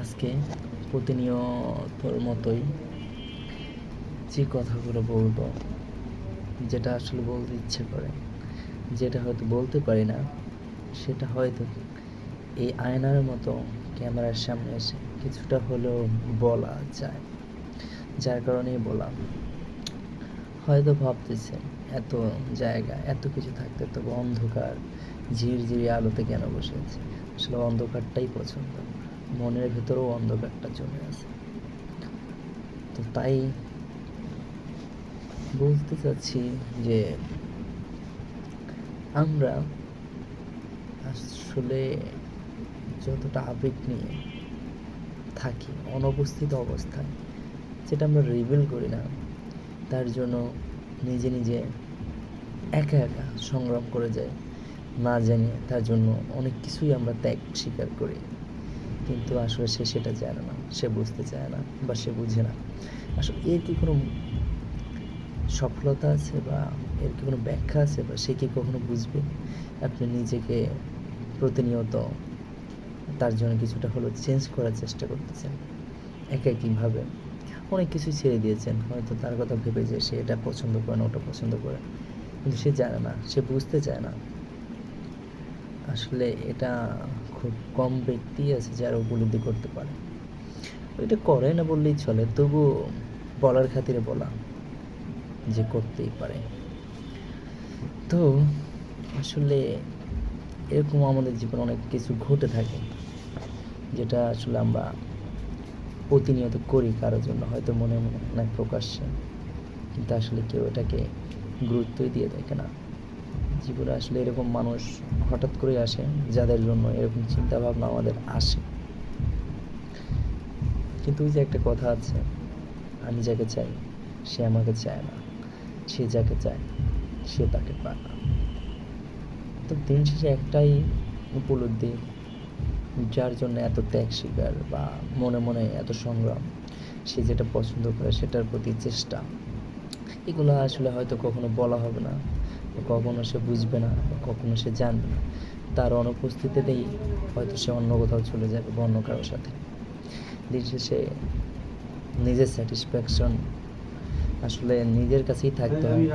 আজকে প্রতিনিয়তর মতোই যে কথাগুলো বলব, যেটা আসলে বলতে ইচ্ছে করে, যেটা হয়তো বলতে পারি না, সেটা হয়তো এই আয়নার মতো ক্যামেরার সামনে এসে কিছুটা হলেও বলা যায়। যার কারণেই বলা হয়তো ভাবতেছেন এত জায়গা, এত কিছু থাকতে তবু অন্ধকার, ঝিরঝিরি আলোতে কেন বসে আছে? আসলে অন্ধকারটাই পছন্দ। মনের ভেতরেও অন্ধকারটা জমে আছে তো তাই বলতে চাচ্ছি যে আমরা আসলে যতটা আবেগ নিয়ে থাকি অনুপস্থিত অবস্থায়, যেটা আমরা রিভিল করি না, তার জন্য নিজে নিজে একা একা সংগ্রাম করে যায় না জানিয়ে তার জন্য অনেক কিছুই আমরা ত্যাগ স্বীকার করি। কিন্তু আসলে সে সেটা জানে না, সে বুঝতে চায় না বা সে বুঝে না। আসলে এর কি কোনো সফলতা আছে বা এর কি কোনো ব্যাখ্যা আছে বা সে কি কখনো বুঝবে? আপনি নিজেকে প্রতিনিয়ত তার জন্য কিছুটা হলেও চেঞ্জ করার চেষ্টা করতেছেন একাকীভাবে অনেক কিছু ছেড়ে দিয়েছেন, হয়তো তার কথা ভেবে যে সে এটা পছন্দ করে না, ওটা পছন্দ করে কিন্তু সে জানে না, সে বুঝতে চায় না। আসলে এটা খুব কম ব্যক্তি আছে যারা উপলব্ধি করতে পারে। এটা করে না বললেই চলে, তবু বলার খাতিরে বলা যে করতেই পারে। তো আসলে এরকম আমাদের জীবনে অনেক কিছু ঘটে থাকে, যেটা আসলে আমরা প্রতিনিয়ত করি কারোর জন্য, হয়তো মনে মনে অনেক প্রকাশ্যে। কিন্তু আসলে কেউ এটাকে গুরুত্বই দিয়ে দেখে না। জীবনে আসলে এরকম মানুষ হঠাৎ করে আসে যাদের জন্য এরকম চিন্তা ভাবনা আমাদের আসে। কিন্তু ওই যে একটা কথা আছে, আমি যাকে চাই, সে আমাকে চায় না। সে যাকে চায়, সে তাকে পায় না। তো দিন শেষে একটাই উপলব্ধি, যার জন্য এত ত্যাগ স্বীকার বা মনে মনে এত সংগ্রাম, সে যেটা পছন্দ করে সেটার প্রতি চেষ্টা, এগুলো আসলে হয়তো কখনো বলা হবে না। কখনো সে বুঝবে না কখনো সে জানবে না। তার অনুপস্থিতিতেই হয়তো সে অন্য কোথাও চলে যাবে বা অন্য কারোর সাথে। দিন শেষে নিজের স্যাটিসফ্যাকশন আসলে নিজের কাছেই থাকতে হয়।